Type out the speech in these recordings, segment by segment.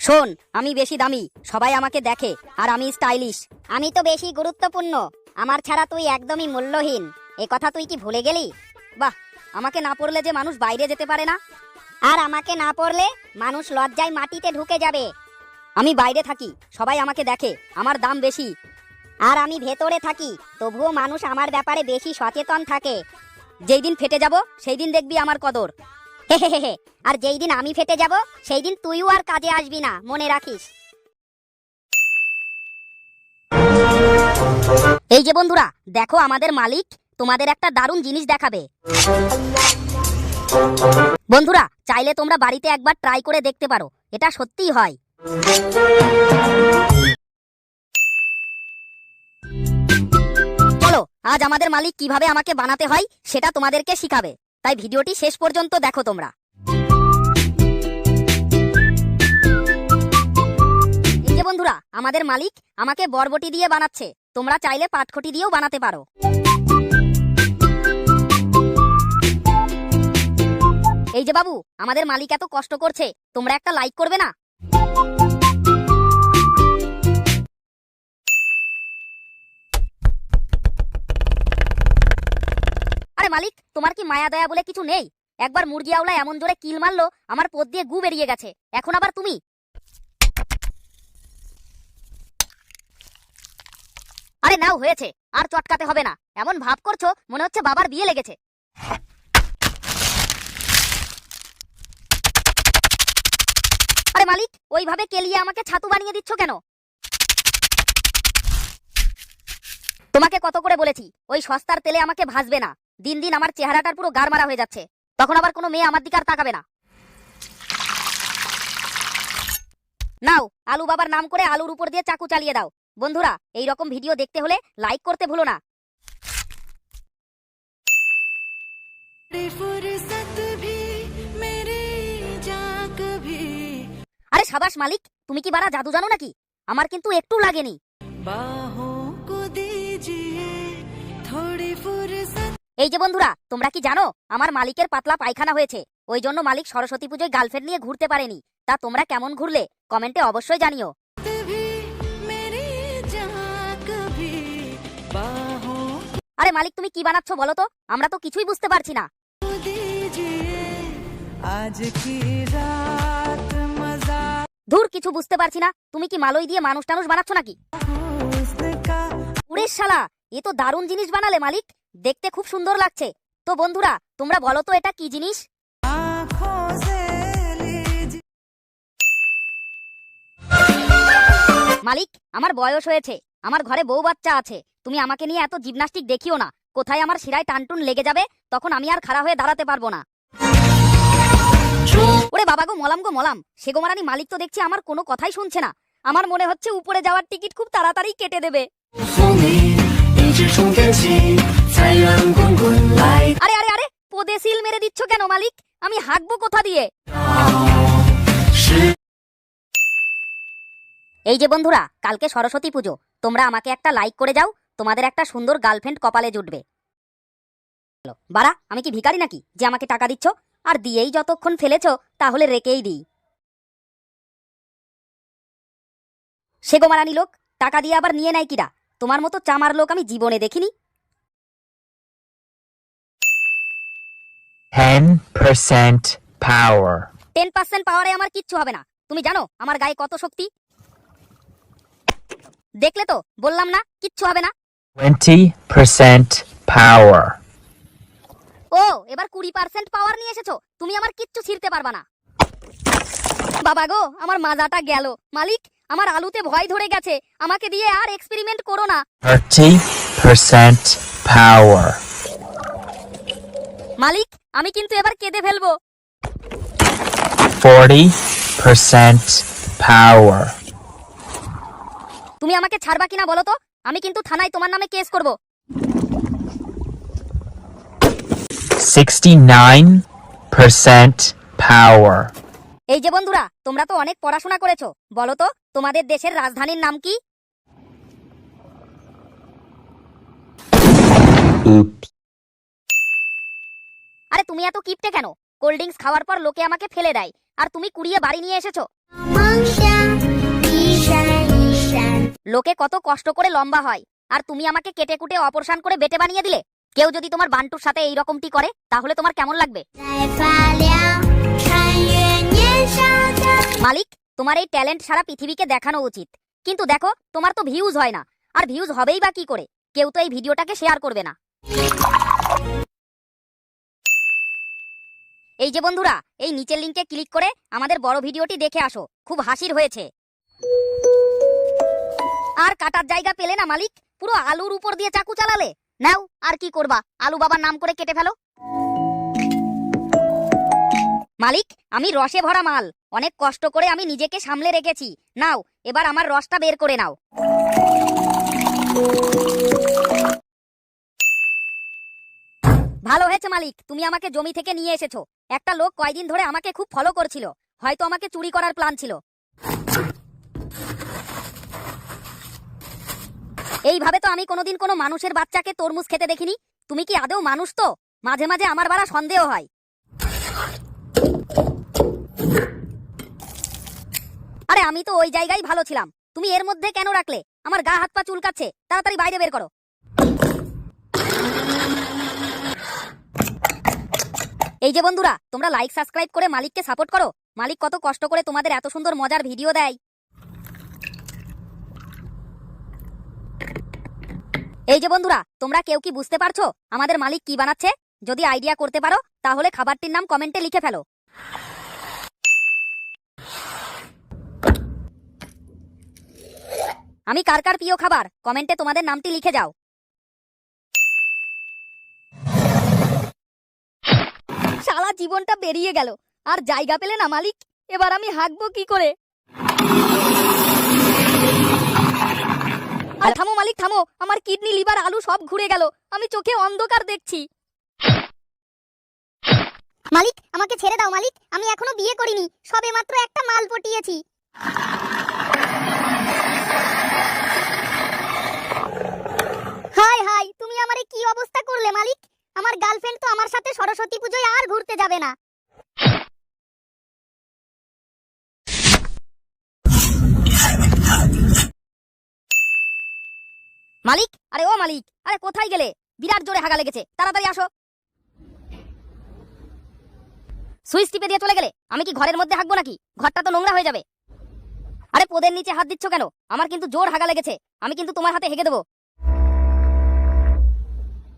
শোন, আমি বেশি দামি, সবাই আমাকে দেখে, আর আমি স্টাইলিশ আমি তো বেশি গুরুত্বপূর্ণ, আমার ছাড়া তুই একদমই মূল্যহীন। এ কথা তুই কি ভুলে গেলি? বাহ, আমাকে না পড়লে যে মানুষ বাইরে যেতে পারে না? আর আমাকে না পড়লে মানুষ লজ্জায় মাটিতে ঢুকে যাবে। আমি বাইরে থাকি, সবাই আমাকে দেখে, আমার দাম বেশি। আর আমি ভেতরে থাকি, তবুও মানুষ আমার ব্যাপারে বেশি সচেতন থাকে। যেই দিন ফেটে যাব, সেই দিন দেখবি আমার কদর। আর যেই দিন আমি ফেটে যাব, সেই দিন তুইও আর কাজে আসবি না, মনে রাখিস। এই যে বন্ধুরা, দেখো আমাদের মালিক তোমাদের একটা দারুণ জিনিস দেখাবে। বন্ধুরা, চাইলে তোমরা বাড়িতে একবার ট্রাই করে দেখতে পারো, এটা সত্যিই হয়। চলো, আজ আমাদের মালিক কীভাবে আমাকে বানাতে হয়, সেটা তোমাদেরকে শিখাবে। তাই ভিডিওটি শেষ পর্যন্ত দেখো তোমরা। এই যে বন্ধুরা, আমাদের মালিক আমাকে বরবটি দিয়ে বানাচ্ছে। তোমরা চাইলে পাটখটি দিয়েও বানাতে পারো। এই যে বাবু, আমাদের মালিক এত কষ্ট করছে, তোমরা একটা লাইক করবে না? আরে মালিক, তোমার কি মায়া দয়া বলে কিছু নেই? একবার মুরগি আওলা এমন জোরে কিল মারলো, আমার পথ দিয়ে গু বেরিয়ে গেছে। এখন আবার তুমি। আরে নাও, হয়েছে। আর চটকাতে হবে না। এমন ভাব করছ, মনে হচ্ছে বাবার বিয়ে লেগেছে। আরে মালিক, ওইভাবে কেলিয়ে আমাকে ছাতু বানিয়ে দিচ্ছ কেন? তোমাকে কত করে বলেছি, ওই সস্তার তেলে আমাকে ভাসবে না। দিন দিন আমার চেহারাটার পুরো গার মারা হয়ে যাচ্ছে। তখন আবার কোনো মেয়ে আমার দিকে আর তাকাবে না। নাও, আলু বাবার নাম করে আলুর উপর দিয়ে চাকু চালিয়ে দাও। বন্ধুরা এই রকম ভিডিও দেখতে হলে লাইক করতে ভুলো না। আরে সাবাস মালিক, তুমি কি বারা জাদু জানো নাকি? আমার কিন্তু একটু লাগেনি। এই যে বন্ধুরা, তোমরা কি জানো, আমার মালিকের পাতলা পায়খানা হয়েছে। ওই জন্য মালিক সরস্বতী পুজোয় গার্লফ্রেন্ড নিয়ে ঘুরতে পারেনি। তা তোমরা কেমন ঘুরলে? কমেন্টে অবশ্যই জানিও। আরে মালিক, তুমি কি বানাচ্ছ বলো তো? আমরা তো কিছুই বুঝতে পারছি না। ধুর, কিছু বুঝতে পারছি না। তুমি কি মালই দিয়ে মানুষ টানুষ বানাচ্ছ নাকি? উড়ের শালা, এ তো দারুণ জিনিস বানালে মালিক। দেখতে খুব সুন্দর লাগছে। তো বন্ধুরা, তোমরা বলো তো এটা কি জিনিস? মালিক, আমার বয়স হয়েছে। আমার ঘরে বউ বাচ্চা আছে। তুমি আমাকে নিয়ে এত জিমনাস্টিক দেখিও না। কোথায় আমার শিরায় টানটুন লেগে যাবে, তখন আমি আর খাড়া হয়ে দাঁড়াতে পারব না। ওরে বাবা গো, মলাম গো, মলাম। সেগোমারানি মালিক তো দেখছি আমার কোনো কথাই শুনছে না। আমার মনে হচ্ছে উপরে যাওয়ার টিকিট খুব তাড়াতাড়ি কেটে দেবে। আরে আরে আরে, পদে সিল মেরে দিচ্ছ কেন, মালিক? আমি হাঁটবো কোথা দিয়ে? এই যে বন্ধুরা, কালকে সরস্বতী পুজো। তোমরা আমাকে একটা লাইক করে যাও, তোমাদের একটা সুন্দর গার্লফ্রেন্ড কপালে জুটবে। বাড়া, আমি কি ভিকারি নাকি, যে আমাকে টাকা দিচ্ছ? আর দিয়েই যতক্ষণ ফেলেছ, তাহলে রেখেই দিই। সে গোমারানি লোক, টাকা দিয়ে আবার নিয়ে নাই কিরা? তোমার মতো চামার লোক আমি জীবনে দেখিনি। 10% power. টেন পার্সেন্ট পাওয়ারে আমার কিচ্ছু হবে না। তুমি জানো আমার গায়ে কত শক্তি? দেখলে তো বললাম না কিচ্ছু হবে না। 20% power. ও এবার কুড়ি পার্সেন্ট পাওয়ার নিয়ে এসেছ। তুমি আমার কিচ্ছু ছিঁড়তে পারবা না। বাবা গো আমার মাজাটা গেল। মালিক আমার আলুতে ভয় ধরে গেছে। আমাকে দিয়ে আর এক্সপেরিমেন্ট করো না। 30% power. মালিক আমি কিন্তু এবার কেঁদে ফেলব 40% power. তুমি আমাকে ছাড়বা কিনা বলো তো আমি কিন্তু থানায় তোমার নামে কেস করব 69% power. এই যে বন্ধুরা তোমরা তো অনেক পড়াশোনা করেছ বলো তো তোমাদের দেশের রাজধানীর নাম কি Oops. আরে তুমি এত কিপটে কেন? কোল্ড ড্রিঙ্কস খাওয়ার পর লোকে আমাকে ফেলে দেয়। আর তুমি কুড়িয়ে বাড়ি নিয়ে এসেছ? লোকে কত কষ্ট করে লম্বা হয়। আর তুমি আমাকে কেটে কুটে অপরসান করে বেটে বানিয়ে দিলে? কেউ যদি তোমার বান্টুর সাথে এই রকমটি করে, তাহলে তোমার কেমন লাগবে? মালিক, তোমার এই ট্যালেন্ট সারা পৃথিবীকে দেখানো উচিত। কিন্তু দেখো, তোমার তো ভিউজ হয় না। আর ভিউজ হবেই বা কি করে? কেউ তো এই ভিডিওটাকে শেয়ার করবে না। এই যে বন্ধুরা, এই নিচের লিংকে ক্লিক করে আমাদের বড় ভিডিওটি দেখে আসো। খুব হাসির হয়েছে। আর কাটার জায়গা পেলে না মালিক? পুরো আলুর উপর দিয়ে চাকু চালালে। নাও, আর কি করবা? আলু বাবার নাম করে কেটে ফেলো। মালিক, আমি রসে ভরা মাল। অনেক কষ্ট করে আমি নিজেকে সামলে রেখেছি। নাও, এবার আমার রসটা বের করে নাও। ভালো হয়েছে, মালিক। তুমি আমাকে জমি থেকে নিয়ে এসেছ। একটা লোক কয়দিন ধরে আমাকে খুব ফলো করছিল। হয়তো আমাকে চুরি করার প্ল্যান ছিল। এইভাবে তো আমি কোনোদিন কোনো মানুষের বাচ্চাকে তরমুজ খেতে দেখিনি। তুমি কি আদৌ মানুষ তো? মাঝে মাঝে আমার বাড়া সন্দেহ হয়। আরে, আমি তো ওই জায়গায় ভালো ছিলাম। তুমি এর মধ্যে কেন রাখলে? আমার গা হাত পা চুলকাচ্ছে। তাড়াতাড়ি বাইরে বের করো। এই যে বন্ধুরা, তোমরা লাইক সাবস্ক্রাইব করে মালিককে সাপোর্ট করো। মালিক কত কষ্ট করে তোমাদের এত সুন্দর মজার ভিডিও দেয়। এই যে বন্ধুরা, তোমরা কেউ কি বুঝতে পারছ আমাদের মালিক কি বানাচ্ছে? যদি আইডিয়া করতে পারো, তাহলে খাবারটির নাম কমেন্টে লিখে ফেলো। আমি কার কার প্রিয় খাবার? কমেন্টে তোমাদের নামটি লিখে যাও সারা জীবনটা বেরিয়ে গেল। আর জায়গা পেলে না, মালিক? এবার আমি হাঁকবো কি করে? আর থামো, মালিক, থামো। আমার কিডনি, লিভার, আলু সব ঘুরে গেল। আমি চোখে অন্ধকার দেখছি। মালিক, আমাকে ছেড়ে দাও, মালিক। আমি এখনও বিয়ে করিনি। সবে মাত্র একটা মাল পটিয়েছি হাই হাই তুমি আমারে কি অবস্থা করলে মালিক আমার গার্লফ্রেন্ড তো আমার সাথে সরস্বতী পুজোয় আর ঘুরতে যাবে না মালিক? আরে ও মালিক, আরে কোথায় গেলে? বিরাট জোরে হাগা লেগেছে, তাড়াতাড়ি আসো। সুইচ টিপে দিয়ে চলে গেলে? আমি কি ঘরের মধ্যে হাঁকবো নাকি? ঘরটা তো নোংরা হয়ে যাবে। আরে পোদের নিচে হাত দিচ্ছ কেন? আমার কিন্তু জোর হাগা লেগেছে, আমি কিন্তু তোমার হাতে হেগে দেবো।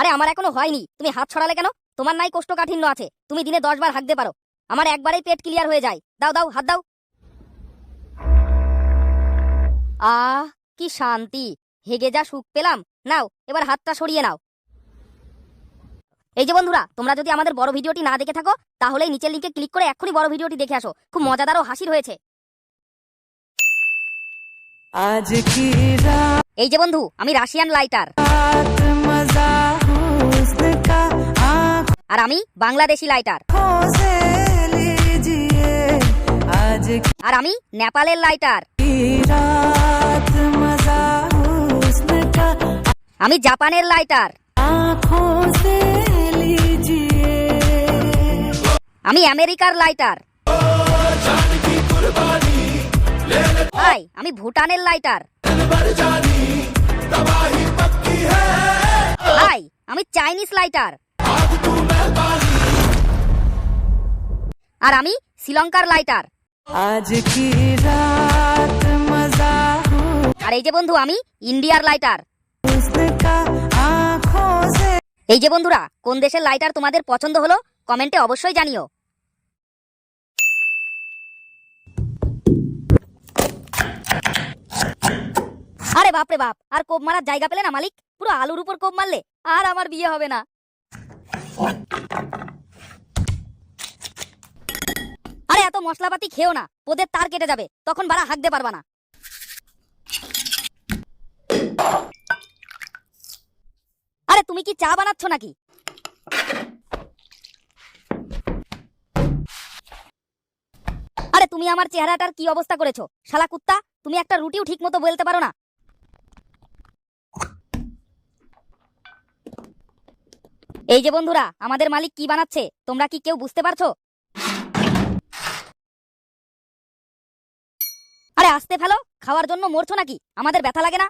আরে আমার এখনও হয়নি, তুমি হাত ছড়ালে কেন? তোমার নাই কোষ্ঠকাঠিন্য আছে, তুমি দিনে দশ বার হাঁকতে পারো। আমার একবারেই পেট ক্লিয়ার হয়ে যায়। দাও দাও, হাত দাও। আহ, কি শান্তি। হেগে যা সুখ পেলাম নাও এবার হাতটা সরিয়ে নাও। এই যে বন্ধুরা তোমরা যদি আমাদের বড় ভিডিওটি না দেখে থাকো তাহলে নিচের লিঙ্কে ক্লিক করে এখনই বড় ভিডিওটি দেখে আসো। খুব মজাদার ও হাসির হয়েছে। এই যে বন্ধু আমি রাশিয়ান লাইটার। আর আমি বাংলাদেশি লাইটার। আর আমি নেপালের লাইটার। আমি জাপানের লাইটার। আমি আমেরিকার লাইটার। ভাই আমি ভুটানের লাইটার। ভাই আমি চাইনিজ লাইটার। আর আমি শ্রীলঙ্কার লাইটার। আর এই যে বন্ধু আমি ইন্ডিয়ার লাইটার। এই যে বন্ধুরা, কোন দেশের লাইটার তোমাদের পছন্দ হলো, কমেন্টে অবশ্যই জানিও। আরে বাপরে বাপ, আর কোপ মারার জায়গা পেলে না মালিক? পুরো আলুর উপর কোপ মারলে আর আমার বিয়ে হবে না। আরে এত মশলাপাতি খেও না, পোদের তার কেটে যাবে, তখন বাড়া হাঁকতে পারবা না। আরে তুমি কি চা বানাচ্ছ নাকি? আরে তুমি আমার চেহারাটার কি অবস্থা করেছ? শালা কুত্তা, তুমি একটা রুটিও ঠিক মতো বলতে পারো না। এই যে বন্ধুরা, আমাদের মালিক কি বানাচ্ছে, তোমরা কি কেউ বুঝতে পারছ? আরে আসতে ফেলো, খাওয়ার জন্য মরছো নাকি? আমাদের ব্যথা লাগে না?